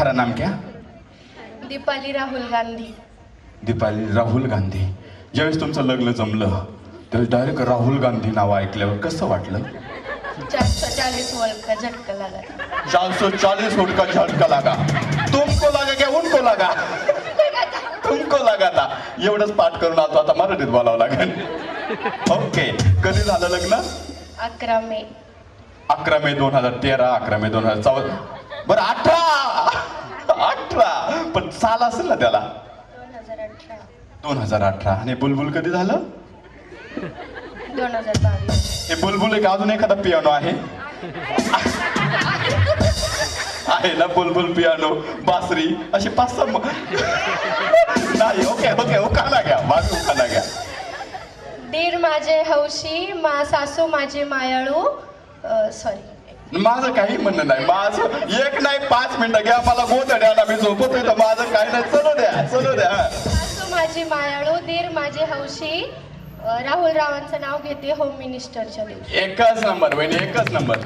खरा नाम क्या? दीपाली राहुल गांधी. दीपाली राहुल गांधी. ज्यावेळेस तुमचं लग्न जमलं त्यावेळेस डायरेक्ट राहुल गांधी नाव ऐकल्यावर कसं वाटलं? चारशे चाळीस वर्ल्ड का झटका लागला चार सौ चालीस का झटका लागा. तुमको लागा क्या उनको लागा? तुमको लागा था एवढंच पाठ करून आलो आता मराठीत बोलावं लागेल. ओके कधी झालं लग्न? अकरा मे. अकरा मे दोन हजार तेरा अकरा मे दोन हजार चौदा. बरं अठरा! पण साल असेल ना त्याला? दोन हजार अठरा. आणि बुलबुल कधी झालं? दोन हजार बावीस. हे बुलबुल एक अजून एखादा पियानो आहे? आहे ना बुलबुल पियानो बासरी अशी पाच सहा नाही ओके ओके उखाणा घ्या माझं उखाणा घ्या. दीर माझे हौशी मा सासू माझे मायाळू सॉरी माझं काही म्हणणं नाही माझं एक नाही पाच मिनिटं घ्या मला गोधड्याला मी काही द्या. सासू माझे मायाळू दीर माझे हौशी. राहुल रावांचं नाव घेते होम मिनिस्टरच्या दिवशी. एकच नंबर बहिणी एकच नंबर.